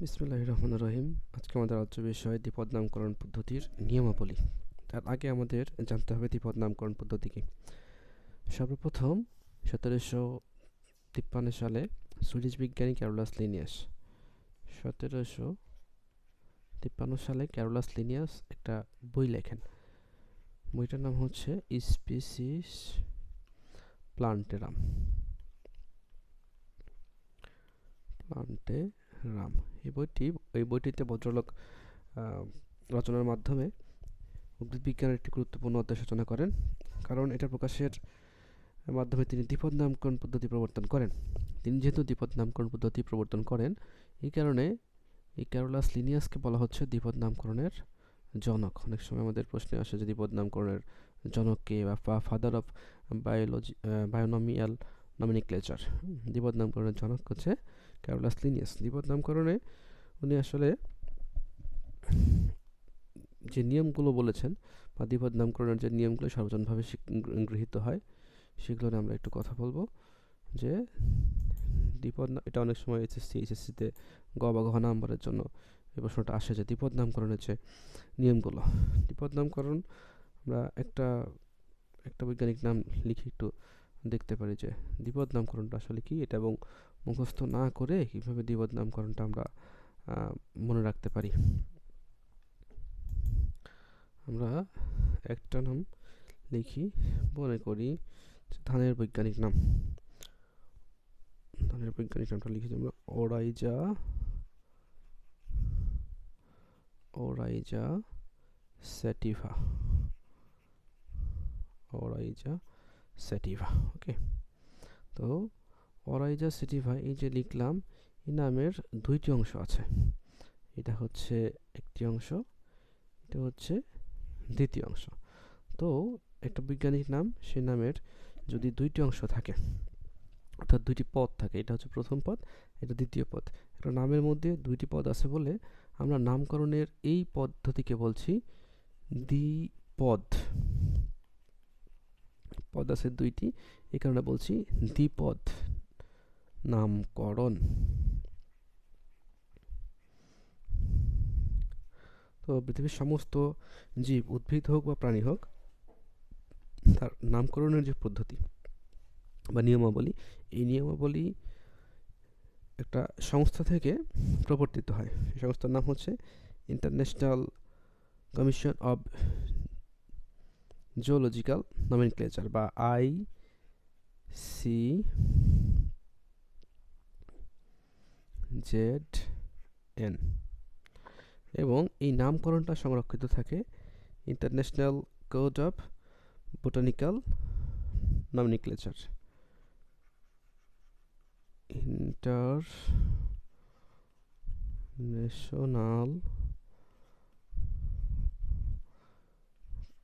বিসমুল্লাহ রহমান রহিম। আজকে আমাদের রাজ্য বিষয় দ্বিপদ নামকরণ পদ্ধতির নিয়মাবলী। তার আগে আমাদের জানতে হবে দ্বিপদ নামকরণ পদ্ধতি কি। সর্বপ্রথম সতেরোশো তিপ্পান্ন সালে সুইডিশ বিজ্ঞানী ক্যারোলাস লিনিয়াস। সতেরোশো তিপ্পান্ন সালে ক্যারোলাস লিনিয়াস একটা বই লেখেন। বইটার নাম হচ্ছে স্পিসিস প্লান্টেরাম। প্লান্টে রাম। এই বইটি, এই বইটিতে ভদ্রলোক রচনার মাধ্যমে উদ্ভিদ বিজ্ঞানের একটি গুরুত্বপূর্ণ অধ্যায় সূচনা করেন। কারণ এটা প্রকাশের মাধ্যমে তিনি দ্বিপদ নামকরণ পদ্ধতি প্রবর্তন করেন। তিনি যেহেতু দ্বিপদ নামকরণ পদ্ধতি প্রবর্তন করেন, এই কারণে এই ক্যারোলাস লিনিয়াসকে বলা হচ্ছে দ্বিপদ নামকরণের জনক। অনেক সময় আমাদের প্রশ্নে আসে যে দ্বিপদ নামকরণের জনক কে বা father of biology binomial nomenclature দ্বিপদ নামকরণের জনক হচ্ছে ক্যারোলাস লিনিয়াস দ্বিপদ নামকরণে উনি আসলে যে নিয়মগুলো বলেছেন বা দ্বিপদ নামকরণের যে নিয়মগুলো সর্বজনভাবে গৃহীত হয়, সেগুলো নিয়ে আমরা একটু কথা বলব। যে দ্বিপদ এটা অনেক সময় এইচএসসি এইচএসসিতে গ বা ঘ নাম্বারের জন্য এই প্রশ্নটা আসে যে দ্বিপদ নামকরণের যে নিয়মগুলো। দ্বিপদ নামকরণ আমরা একটা একটা বৈজ্ঞানিক নাম লিখে একটু দেখতে পারি যে দ্বিপদ নামকরণটা আসলে কি? এটা এবং মুখস্থ না করে কীভাবে দ্বিপদ নামকরণটা আমরা মনে রাখতে পারি? আমরা একটা নাম লিখি, মনে করি ধানের বৈজ্ঞানিক নাম। ধানের বৈজ্ঞানিক নামটা লিখেছি আমরা ওরাইজা ওরাইজা স্যাটিভা। ওরাইজা স্যাটিভা, ওকে? তো অরাইজা সিটিভা এই যে লিখলাম, এই নামের দুইটি অংশ আছে। এটা হচ্ছে একটি অংশ, এটা হচ্ছে দ্বিতীয় অংশ। তো একটা বৈজ্ঞানিক নাম সে নামের যদি দুইটি অংশ থাকে, অর্থাৎ দুইটি পদ থাকে, এটা হচ্ছে প্রথম পদ, এটা দ্বিতীয় পদ। একটা নামের মধ্যে দুইটি পদ আছে বলে আমরা নামকরণের এই পদ্ধতিকে বলছি দ্বিপদ। পদ আছে দুইটি, এই কারণে বলছি দ্বিপদ। নামকরণ। তো পৃথিবীর সমস্ত জীব উদ্ভিদ হোক বা প্রাণী হোক, তার নামকরণের যে পদ্ধতি বা নিয়মাবলী, এই নিয়মাবলী একটা সংস্থা থেকে প্রবর্তিত হয়। সেই সংস্থার নাম হচ্ছে international commission of geological nomenclature বা আই সি জেড এন এবং এই নামকরণটা সংরক্ষিত থাকে international code of botanical nomenclature international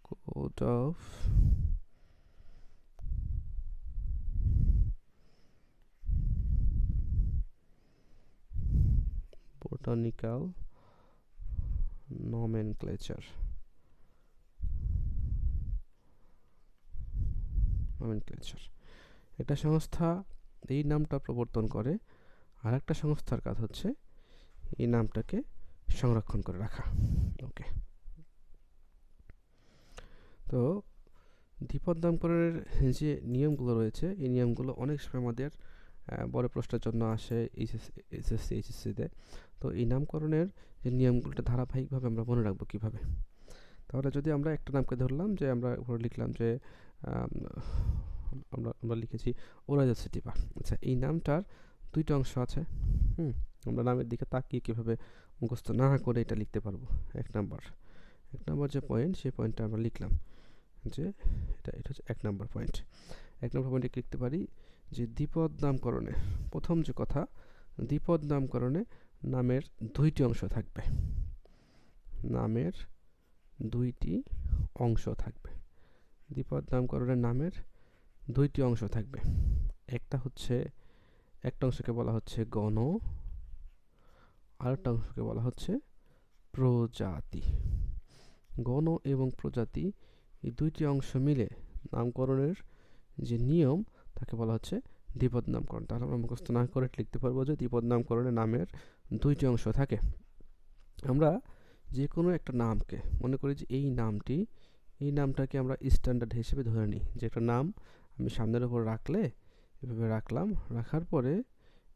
code of botanical nomenclature. Nomenclature. এটা সংস্থা, এই নামটা প্রবর্তন করে। আর একটা সংস্থার কাজ হচ্ছে এই নামটাকে সংরক্ষণ করে রাখা। ওকে তো দ্বিপদ নামকরণের যে নিয়মগুলো রয়েছে, এই নিয়মগুলো অনেক সময় আমাদের বড় প্রশ্নের জন্য আসে এইচএসসি এইচএসসিতে তো এই নামকরণের যে নিয়মগুলোটা ধারাবাহিকভাবে আমরা মনে রাখব কীভাবে? তাহলে যদি আমরা একটা নামকে ধরলাম যে আমরা উপরে লিখলাম যে আমরা আমরা লিখেছি ওরাজা সিটিপা আচ্ছা এই নামটার দুইটা অংশ আছে, হুম? আমরা নামের দিকে তাকিয়ে কীভাবে মুখস্থ না করে এটা লিখতে পারব? এক নাম্বার। এক নাম্বার যে পয়েন্ট সেই পয়েন্টটা আমরা লিখলাম যে, এটা এটা হচ্ছে এক নাম্বার পয়েন্ট এক নম্বর পয়েন্টে লিখতে পারি? যে দ্বিপদ নামকরণে, প্রথম যে কথা, দ্বিপদ নামকরণে নামের দুইটি অংশ থাকবে। নামের দুইটি অংশ থাকবে। দ্বিপদ নামকরণের নামের দুইটি অংশ থাকবে। একটা হচ্ছে, একটা অংশকে বলা হচ্ছে গণ, আরেকটা অংশকে বলা হচ্ছে প্রজাতি। গণ এবং প্রজাতি এই দুইটি অংশ মিলে নামকরণের যে নিয়ম, তাকে বলা হচ্ছে দ্বিপদ নামকরণ। তাহলে আমরা মুখস্থ না করে লিখতে পারব যে দ্বিপদ নামকরণে নামের দুইটি অংশ থাকে। আমরা যে কোনো একটা নামকে মনে করি যে এই নামটি, এই নামটাকে আমরা স্ট্যান্ডার্ড হিসেবে ধরে নিই। যে একটা নাম আমি সামনের ওপর রাখলে, এভাবে রাখলাম, রাখার পরে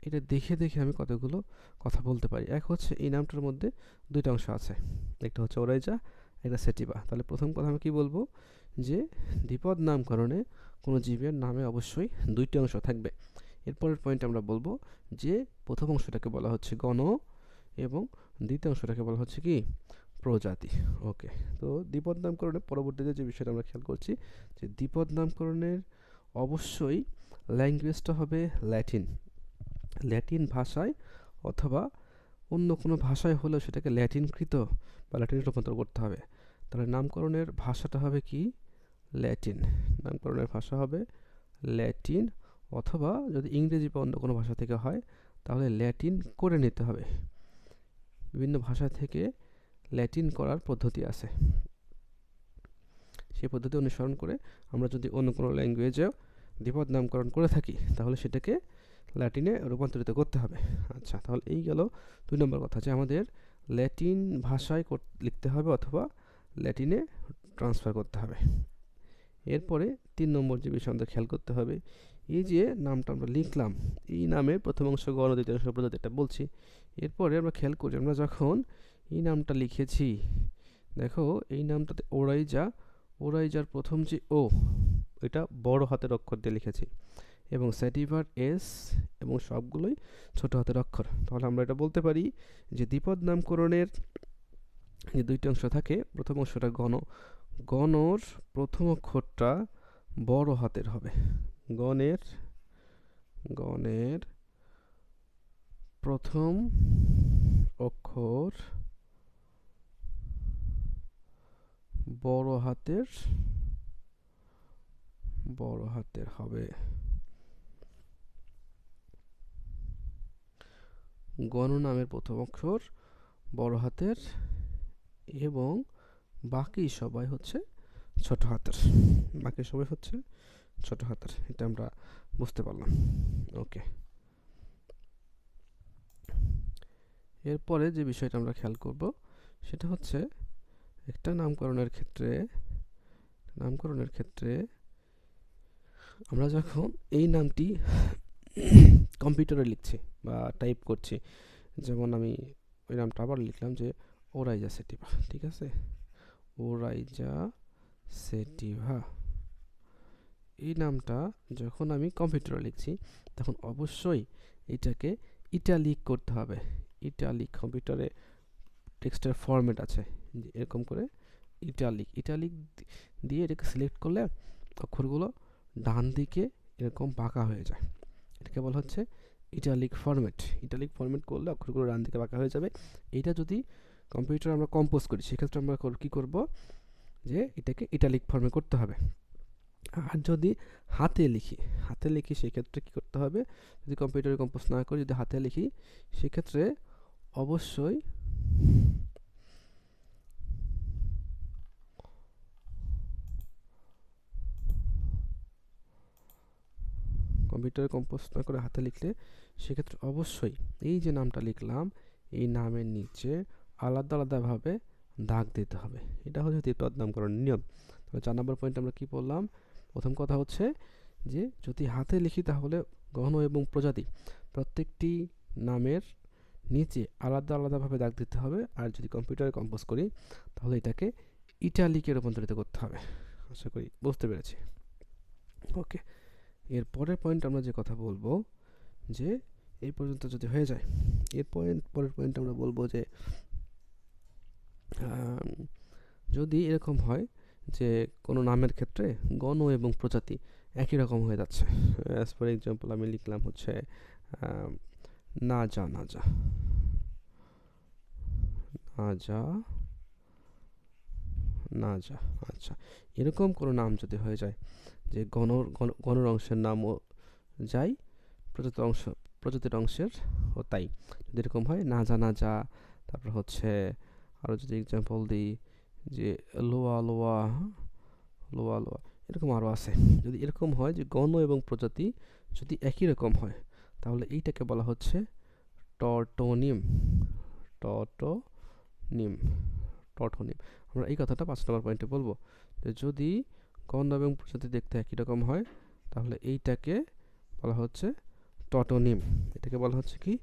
এটা দেখে দেখে আমি কতগুলো কথা বলতে পারি। এক হচ্ছে এই নামটার মধ্যে দুইটা অংশ আছে। একটা হচ্ছে ওরাইজা, একটা সেটিবা। তাহলে প্রথম কথা আমি কী বলব? যে দ্বিপদ নামকরণে কোনো জীবের নামে অবশ্যই দুইটি অংশ থাকবে। এরপরের পয়েন্ট আমরা বলব যে প্রথম অংশটাকে বলা হচ্ছে গণ এবং দ্বিতীয় অংশটাকে বলা হচ্ছে কি? প্রজাতি। ওকে তো দ্বিপদ নামকরণের পরবর্তীতে যে বিষয়টা আমরা খেয়াল করছি যে দ্বিপদ নামকরণের অবশ্যই ল্যাঙ্গুয়েজটা হবে ল্যাটিন ল্যাটিন ভাষায় অথবা অন্য কোনো ভাষায় হলেও সেটাকে ল্যাটিনকৃত বা ল্যাটিন রূপান্তর করতে হবে। তাহলে নামকরণের ভাষাটা হবে কি? ল্যাটিন নামকরণের ভাষা হবে ল্যাটিন অথবা যদি ইংরেজি বা অন্য কোনো ভাষা থেকে হয়, তাহলে ল্যাটিন করে নিতে হবে। বিভিন্ন ভাষা থেকে ল্যাটিন করার পদ্ধতি আছে। সেই পদ্ধতি অনুসরণ করে আমরা যদি অন্য কোনো ল্যাঙ্গুয়েজেও দ্বিপদ নামকরণ করে থাকি, তাহলে সেটাকে ল্যাটিনে রূপান্তরিত করতে হবে। আচ্ছা তাহলে এই গেল দুই নম্বর কথা যে আমাদের ল্যাটিন ভাষায় লিখতে হবে অথবা ল্যাটিনে ট্রান্সফার করতে হবে। এরপরে তিন নম্বর যে বিষয় আমাদের খেয়াল করতে হবে এই যে নামটা আমরা লিখলাম, এই নামের প্রথম অংশ গণ দ্বিতীয় অংশ প্রজাতি এটা বলছি। এরপরে আমরা খেয়াল করি, আমরা যখন এই নামটা লিখেছি, দেখো এই নামটাতে ওরাইজা, ওরাইজার প্রথম যে ও, এটা বড় হাতের অক্ষর দিয়ে লিখেছি এবং স্যাটিভার এস এবং সবগুলোই ছোট হাতের অক্ষর। তাহলে আমরা এটা বলতে পারি যে দ্বিপদ নামকরণের যে দুইটি অংশ থাকে, প্রথম অংশটা গণ, গণর প্রথম অক্ষরটা বড় হাতের হবে। গণের গণের প্রথম অক্ষর বড় হাতের বড় হাতের হবে। গণ নামের প্রথম অক্ষর বড় হাতের এবং বাকি সবাই হচ্ছে ছোট হাতের। বাকি সবাই হচ্ছে ছোট হাতের, এটা আমরা বুঝতে পারলাম। ওকে এরপরে যে বিষয়টা আমরা খেয়াল করব, সেটা হচ্ছে একটা নামকরণের ক্ষেত্রে নামকরণের ক্ষেত্রে আমরা যখন এই নামটি কম্পিউটারে লিখছি বা টাইপ করছি, যেমন আমি ওই নামটা আবার লিখলাম যে ওরাইজা সেটিভা, ঠিক আছে? ওরাইজা সেটিভা। এই নামটা যখন আমি কম্পিউটারে লিখছি, তখন অবশ্যই এটাকে ইটালিক করতে হবে। ইটালিক কম্পিউটারে টেক্সটের ফরম্যাট আছে। এরকম করে ইটালিক ইটালিক দিয়ে এটাকে সিলেক্ট করলে অক্ষরগুলো ডান দিকে এরকম বাঁকা হয়ে যায়। এটাকে বলা হচ্ছে ইটালিক ফরম্যাট ইটালিক ফরম্যাট করলে অক্ষরগুলো ডান দিকে বাঁকা হয়ে যাবে। এটা যদি কম্পিউটার আমরা কম্পোজ করি, সেক্ষেত্রে আমরা কী করব? যে এটাকে ইটালিক ফর্মে করতে হবে। আর যদি হাতে লিখি হাতে লিখি সেক্ষেত্রে কী করতে হবে? যদি কম্পিউটারে কম্পোজ না করি, যদি হাতে লিখি, সেক্ষেত্রে অবশ্যই কম্পিউটারে কম্পোজ না করে হাতে লিখলে সেক্ষেত্রে অবশ্যই এই যে নামটা লিখলাম, এই নামের নিচে আলাদা আলাদাভাবে দাগ দিতে হবে। এটা হচ্ছে দ্বিপদ নামকরণের নিয়ম। তাহলে চার নম্বর পয়েন্ট আমরা কি বললাম প্রথম কথা হচ্ছে যে, যদি হাতে লিখি তাহলে গহন এবং প্রজাতি প্রত্যেকটি নামের নিচে আলাদা আলাদাভাবে দাগ দিতে হবে। আর যদি কম্পিউটারে কম্পোজ করি, তাহলে এটাকে ইটালিকে রূপান্তরিত করতে হবে। আশা করি বুঝতে পেরেছি। ওকে, এর পরের পয়েন্ট আমরা যে কথা বলব, যে এই পর্যন্ত যদি হয়ে যায়, এর পয়েন্ট পরের পয়েন্ট আমরা বলব যে যদি এরকম হয় যে কোনো নামের ক্ষেত্রে গণ এবং প্রজাতি একই রকম হয়ে যাচ্ছে। অ্যাজ ফর এক্সাম্পল আমি লিখলাম হচ্ছে না যা না যা। না যা না যা আচ্ছা। এরকম কোনো নাম যদি হয়ে যায়, যে গণ, গণর অংশের নামও যাই প্রজাতির অংশ, প্রজাতির অংশের ও তাই। যদি এরকম হয়, না যা না যা, তারপর হচ্ছে আরও যদি এক্সাম্পল দিই যে লোয়া লোয়া লোয়া লোয়া, এরকম আরও আছে। যদি এরকম হয় যে গণ এবং প্রজাতি যদি একই রকম হয়, তাহলে এইটাকে বলা হচ্ছে টটোনিম। Tautonym tautonym. আমরা এই কথাটা পাঁচ নম্বর পয়েন্টে বলব যে যদি গন্ধ এবং প্রজাতি দেখতে একই রকম হয়, তাহলে এইটাকে বলা হচ্ছে টটোনিম। এটাকে বলা হচ্ছে কি?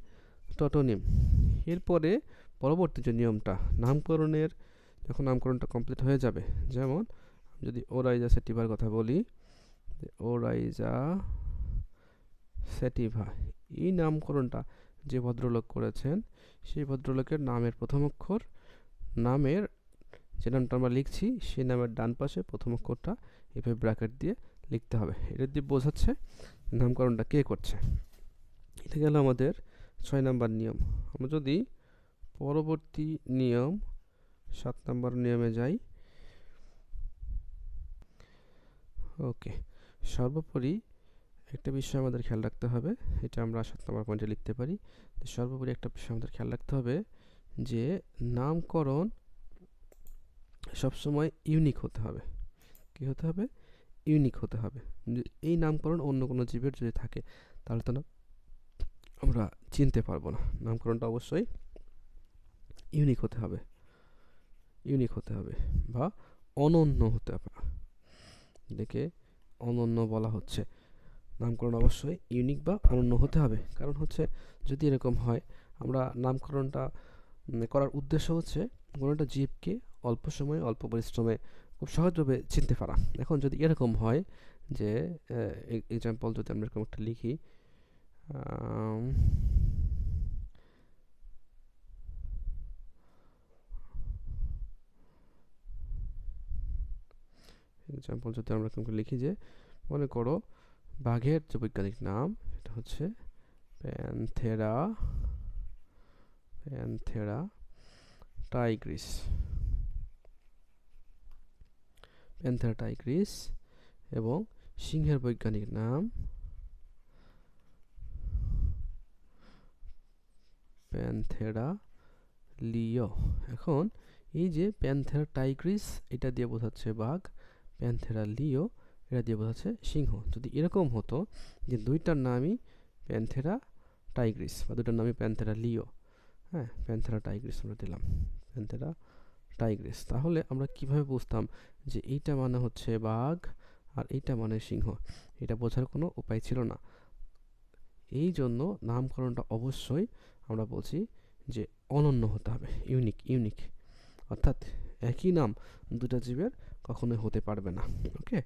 টটোনিম। এরপরে পরবর্তী যে নিয়মটা, নামকরণের যখন নামকরণটা কমপ্লিট হয়ে যাবে। যেমন যদি ওরাইজা সেটিভার কথা বলি ওরাইজা সেটিভা এই নামকরণটা যে ভদ্রলোক করেছেন, সেই ভদ্রলোকের নামের প্রথম অক্ষর, নামের যে নামটা আমরা লিখছি, সেই নামের ডান পাশে প্রথম অক্ষরটা এভাবে ব্র্যাকেট দিয়ে লিখতে হবে। এটা দিয়ে বোঝাচ্ছে নামকরণটা কে করছে। এটা গেল আমাদের ছয় নাম্বার নিয়ম। আমরা যদি পরবর্তী নিয়ম সাত নম্বর নিয়মে যাই। ওকে, সর্বোপরি একটা বিষয় আমাদের খেয়াল রাখতে হবে, এটা আমরা সাত নম্বর পয়েন্টে লিখতে পারি। সর্বোপরি একটা বিষয় আমাদের খেয়াল রাখতে হবে যে নামকরণ সবসময় ইউনিক হতে হবে। কি হতে হবে? ইউনিক হতে হবে। এই নামকরণ অন্য কোনো জীবের যদি থাকে, তাহলে তো না আমরা চিনতে পারব না। নামকরণটা অবশ্যই ইউনিক হতে হবে। ইউনিক হতে হবে বা অনন্য হতে হবে। এটাকে অনন্য বলা হচ্ছে। নামকরণ অবশ্যই ইউনিক বা অনন্য হতে হবে। কারণ হচ্ছে যদি এরকম হয়, আমরা নামকরণটা করার উদ্দেশ্য হচ্ছে কোনো একটা জীবকে অল্প সময়ে, অল্প পরিশ্রমে খুব সহজভাবে চিনতে পারা। এখন যদি এরকম হয় যে এক্সাম্পল যদি আমরা এরকম একটা লিখি এক্সাম্পল যদি আমরা এরকম লিখি যে, মনে করো বাঘের যে বৈজ্ঞানিক নাম এটা হচ্ছে Panthera Panthera tigris Panthera tigris এবং সিংহের বৈজ্ঞানিক নাম প্যান্থেরা লিও এখন এই যে প্যান্থেরা টাইগ্রিস এটা দিয়ে বোঝাচ্ছে বাঘ। প্যান্থেরা লিও এটা দিয়ে বোঝাচ্ছে সিংহ। যদি এরকম হতো যে দুইটার নামই প্যান্থেরা টাইগ্রিস বা দুটার নামই প্যান্থেরা লিও হ্যাঁ প্যান্থেরা টাইগ্রিস আমরা দিলাম, প্যান্থেরা টাইগ্রিস। তাহলে আমরা কীভাবে বুঝতাম যে এইটা মানে হচ্ছে বাঘ আর এইটা মানে সিংহ? এটা বোঝার কোনো উপায় ছিল না। এই জন্য নামকরণটা অবশ্যই আমরা বলছি যে অনন্য হতে হবে, ইউনিক ইউনিক। অর্থাৎ একই নাম দুটা জীবের কখনোই হতে পারবে না ওকে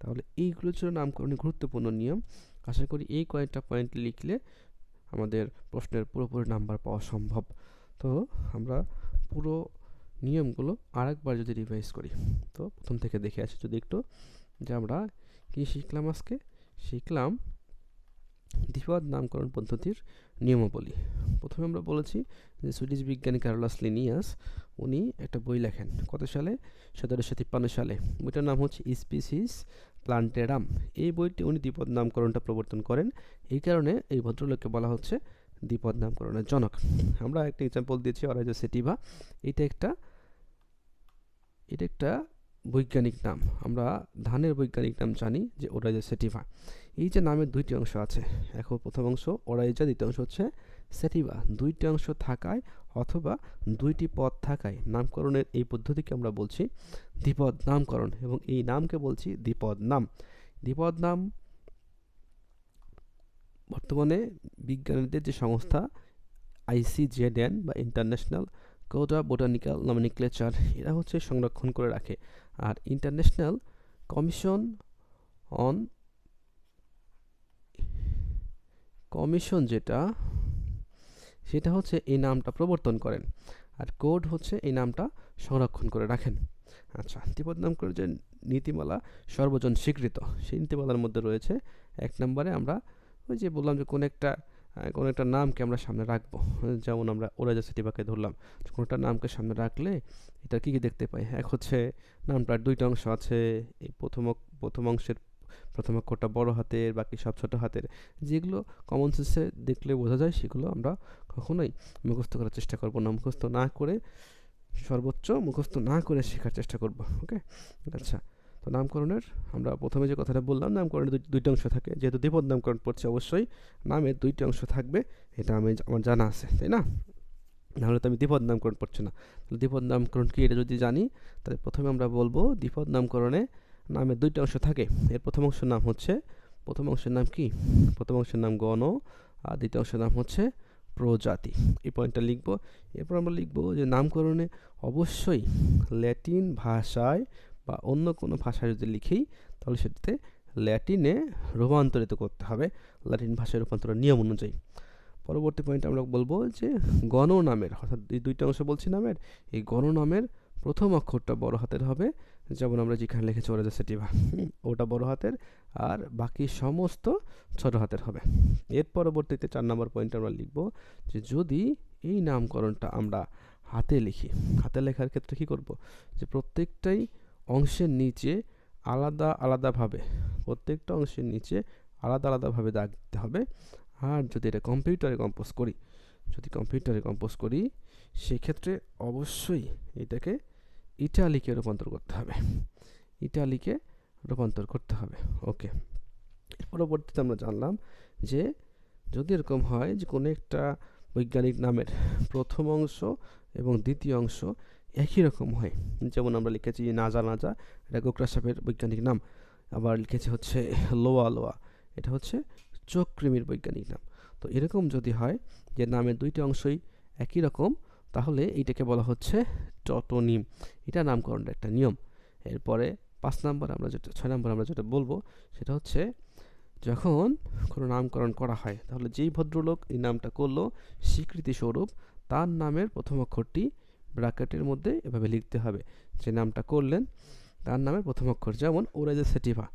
তাহলে এইগুলো ছিল নামকরণের গুরুত্বপূর্ণ নিয়ম। আশা করি এই কয়েকটা পয়েন্ট লিখলে আমাদের প্রশ্নের পুরোপুরি নাম্বার পাওয়া সম্ভব। তো আমরা পুরো নিয়মগুলো আরেকবার যদি রিভাইজ করি, তো প্রথম থেকে দেখে আসি যদি একটু, যে আমরা কী শিখলাম আজকে? শিখলাম দ্বিপদ নামকরণ পদ্ধতির নিয়মাবলী। প্রথমে আমরা বলেছি যে সুইডিশ বিজ্ঞানী কার্লাস লিনিয়াস, উনি একটা বই লেখেন। কত সালে? সতেরোশো তিপ্পান্ন সালে। বইটার নাম হচ্ছে স্পিসিস প্লান্টেরাম। এই বইটি উনি দ্বিপদ নামকরণটা প্রবর্তন করেন। এই কারণে এই ভদ্রলোককে বলা হচ্ছে দ্বিপদ নামকরণের জনক। আমরা একটা এক্সাম্পল দিয়েছি অরাইজো সেটিভা এটা একটা এটা একটা বৈজ্ঞানিক নাম। আমরা ধানের বৈজ্ঞানিক নাম জানি যে ওরাইজা সেটিভা এই যে নামের দুইটি অংশ আছে, এখন প্রথম অংশ ওরাইজা দ্বিতীয় অংশ হচ্ছে সেটিভা দুইটি অংশ থাকায় অথবা দুইটি পদ থাকায় নামকরণের এই পদ্ধতিকে আমরা বলছি দ্বিপদ নামকরণ এবং এই নামকে বলছি দ্বিপদ নাম। দ্বিপদ নাম বর্তমানে বিজ্ঞানীদের যে সংস্থা আইসিজেডএন বা ইন্টারন্যাশনাল কোটা বোটানিক্যাল নমিনিক্লেচার এরা হচ্ছে সংরক্ষণ করে রাখে। আর ইন্টারন্যাশনাল কমিশন অন কমিশন যেটা, সেটা হচ্ছে এই নামটা প্রবর্তন করেন। আর কোড হচ্ছে এই নামটা সংরক্ষণ করে রাখেন। আচ্ছা তিব্বত নাম করে যে নীতিমালা সর্বজন স্বীকৃত, সেই নীতিমালার মধ্যে রয়েছে এক নম্বরে আমরা ওই যে বললাম যে কোন একটা কোনো একটা নামকে আমরা সামনে রাখব। যেমন আমরা ওরাজা সিটিবাকে ধরলাম, কোনো একটা নামকে সামনে রাখলে এটা কী কী দেখতে পাই? এক হচ্ছে নামটার দুইটা অংশ আছে, এই প্রথম প্রথম অংশের প্রথম অক্ষরটা বড় হাতের, বাকি সব ছোট হাতের। যেগুলো কমন সেন্সে দেখলে বোঝা যায়, সেগুলো আমরা কখনোই মুখস্থ করার চেষ্টা করব না। মুখস্থ না করে, সর্বোচ্চ মুখস্থ না করে শেখার চেষ্টা করব ওকে আচ্ছা তো নামকরণের আমরা প্রথমে যে কথাটা বললাম, নামকরণের দুই- দুইটা অংশ থাকে। যেহেতু দ্বিপদ নামকরণ পড়ছে অবশ্যই নামের দুইটা অংশ থাকবে, এটা আমি আমার জানা আছে, তাই না? নাহলে তো আমি দ্বিপদ নামকরণ পড়ছি না। দ্বিপদ নামকরণ কি, এটা যদি জানি, তাহলে প্রথমে আমরা বলব দ্বিপদ নামকরণে নামের দুইটা অংশ থাকে। এর প্রথম অংশের নাম হচ্ছে, প্রথম অংশের নাম কি? প্রথম অংশের নাম গণ, আর দ্বিতীয় অংশের নাম হচ্ছে প্রজাতি। এই পয়েন্টটা লিখব। এরপর আমরা লিখব যে নামকরণে অবশ্যই ল্যাটিন ভাষায় বা অন্য কোনো ভাষায় যদি লিখি তাহলে সেটাতে ল্যাটিনে রূপান্তরিত করতে হবে। ল্যাটিন ভাষায় রূপান্তরের নিয়ম অনুযায়ী। পরবর্তী পয়েন্ট আমরা বলব যে গণনামের, অর্থাৎ এই দুইটা অংশ বলছি নামের, এই গণনামের প্রথম অক্ষরটা বড় হাতের হবে। যেমন আমরা যেখানে লিখেছি ওরা সেটিভা ওটা বড় হাতের আর বাকি সমস্ত ছোট হাতের হবে। এর পরবর্তীতে চার নম্বর পয়েন্ট আমরা লিখব যে যদি এই নামকরণটা আমরা হাতে লিখি, হাতে লেখার ক্ষেত্রে কী করব? যে প্রত্যেকটাই অংশের নিচে আলাদা আলাদাভাবে, প্রত্যেকটা অংশের নিচে আলাদা আলাদাভাবে দাগ দিতে হবে। আর যদি এটা কম্পিউটারে কম্পোজ করি, যদি কম্পিউটারে কম্পোজ করি, সেক্ষেত্রে অবশ্যই এটাকে ইটালিকে রূপান্তর করতে হবে। ইটালিকে রূপান্তর করতে হবে। ওকে। পরবর্তীতে আমরা জানলাম যে যদি এরকম হয় যে কোনো একটা বৈজ্ঞানিক নামের প্রথম অংশ এবং দ্বিতীয় অংশ একই রকম হয়, যেমন আমরা লিখেছি নাজা নাজা এটা গোকরা সাপের বৈজ্ঞানিক নাম। আবার লিখেছি হচ্ছে লোয়া লোয়া, এটা হচ্ছে চোখ কৃমির বৈজ্ঞানিক নাম। তো এরকম যদি হয় যে নামের দুইটি অংশই একই রকম তাহলে এইটাকে বলা হচ্ছে টটোনিম এটা নামকরণের একটা নিয়ম। এরপরে পাঁচ নাম্বার আমরা যেটা, ছয় নাম্বার আমরা যেটা বলব, সেটা হচ্ছে যখন কোনো নামকরণ করা হয়, তাহলে যেই ভদ্রলোক এই নামটা করল স্বীকৃতি স্বরূপ তার নামের প্রথম অক্ষরটি ব্র্যাকেটের মধ্যে এভাবে লিখতে হবে। যে নামটা করলেন, তার নামের প্রথম অক্ষর যেমন ওরাজে সেটিভা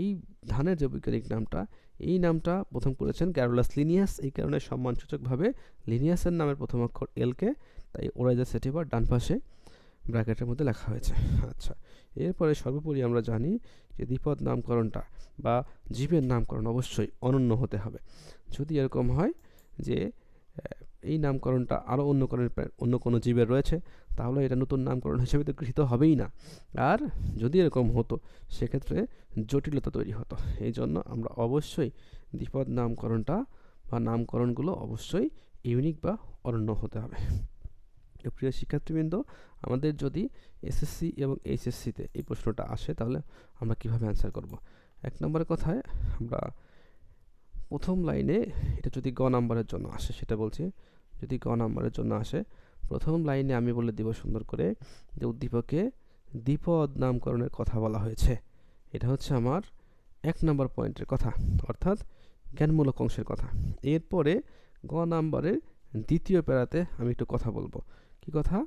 এই ধানের যে বৈজ্ঞানিক নামটা, এই নামটা প্রথম করেছেন ক্যারোলাস লিনিয়াস এই কারণে সম্মানসূচকভাবে লিনিয়াসের নামের প্রথম অক্ষর এলকে তাই ওরাইজা সেটিভার ডান পাশে ব্র্যাকেটের মধ্যে লেখা হয়েছে। আচ্ছা এরপরে সর্বোপরি আমরা জানি যে দ্বিপদ নামকরণটা বা জীবের নামকরণ অবশ্যই অনন্য হতে হবে। যদি এরকম হয় যে এই নামকরণটা আরও অন্য কোনো অন্য কোনো জীবের রয়েছে, তাহলে এটা নতুন নামকরণ হিসেবে তো গৃহীত হবেই না। আর যদি এরকম হতো, সেক্ষেত্রে জটিলতা তৈরি হতো। এই জন্য আমরা অবশ্যই দ্বিপদ নামকরণটা বা নামকরণগুলো অবশ্যই ইউনিক বা অনন্য হতে হবে। প্রিয় শিক্ষার্থীবৃন্দ, আমাদের যদি এসএসসি এবং এইচএসসিতে এই প্রশ্নটা আসে, তাহলে আমরা কীভাবে অ্যান্সার করব? এক নম্বরের কথায় আমরা প্রথম লাইনে এটা যদি গ নাম্বারের জন্য আসে, সেটা বলছি, যদি গ নাম্বারের জন্য আসে, প্রথম লাইনে আমি বলে দিব সুন্দর করে যে উদ্দীপকে দ্বিপদ নামকরণের কথা বলা হয়েছে। এটা হচ্ছে আমার এক নম্বর পয়েন্টের কথা, অর্থাৎ জ্ঞানমূলক অংশের কথা। এরপরে গ নাম্বারের দ্বিতীয় প্যারাতে আমি একটু কথা বলব। কি কথা?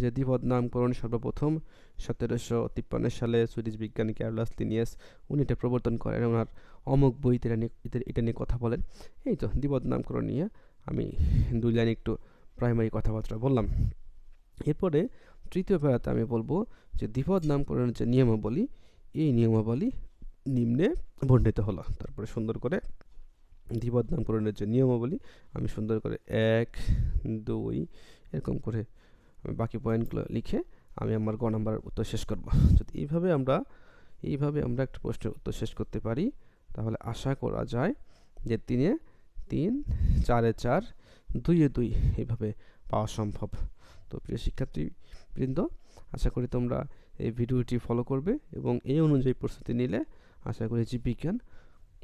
যে দ্বিপদ নামকরণ সর্বপ্রথম সতেরোশো তিপ্পান্ন সালে সুইডিশ বিজ্ঞানী ক্যারলাস লিনিয়াস, উনি এটা প্রবর্তন করেন ওনার অমুক বইতে এটা নিয়ে এটা নিয়ে কথা বলেন। এই তো, দ্বিপদ নামকরণ নিয়ে আমি দুই লাইন একটু প্রাইমারি কথাবার্তা বললাম। এরপরে তৃতীয় প্যারাতে আমি বলব যে দ্বিপদ নামকরণের যে নিয়মাবলী, এই নিয়মাবলী নিম্নে বর্ণিত হলো। তারপরে সুন্দর করে দ্বিপদ নামকরণের যে নিয়মাবলী, আমি সুন্দর করে এক, দুই এরকম করে আমি বাকি পয়েন্টগুলো লিখে আমি আমার গ নাম্বার উত্তর শেষ করব। যদি এইভাবে আমরা এইভাবে আমরা একটা প্রশ্নের উত্তর শেষ করতে পারি, তাহলে আশা করা যায় যে তিনে তিন, চারে চার, দুইয়ে দুই এইভাবে পাওয়া সম্ভব। তো প্রিয় শিক্ষার্থীবৃন্দ, আশা করি তোমরা এই ভিডিওটি ফলো করবে এবং এই অনুযায়ী প্রস্তুতি নিলে আশা করি জীববিজ্ঞান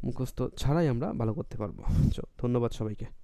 মুখস্থ ছাড়াই আমরা ভালো করতে পারব। ধন্যবাদ সবাইকে।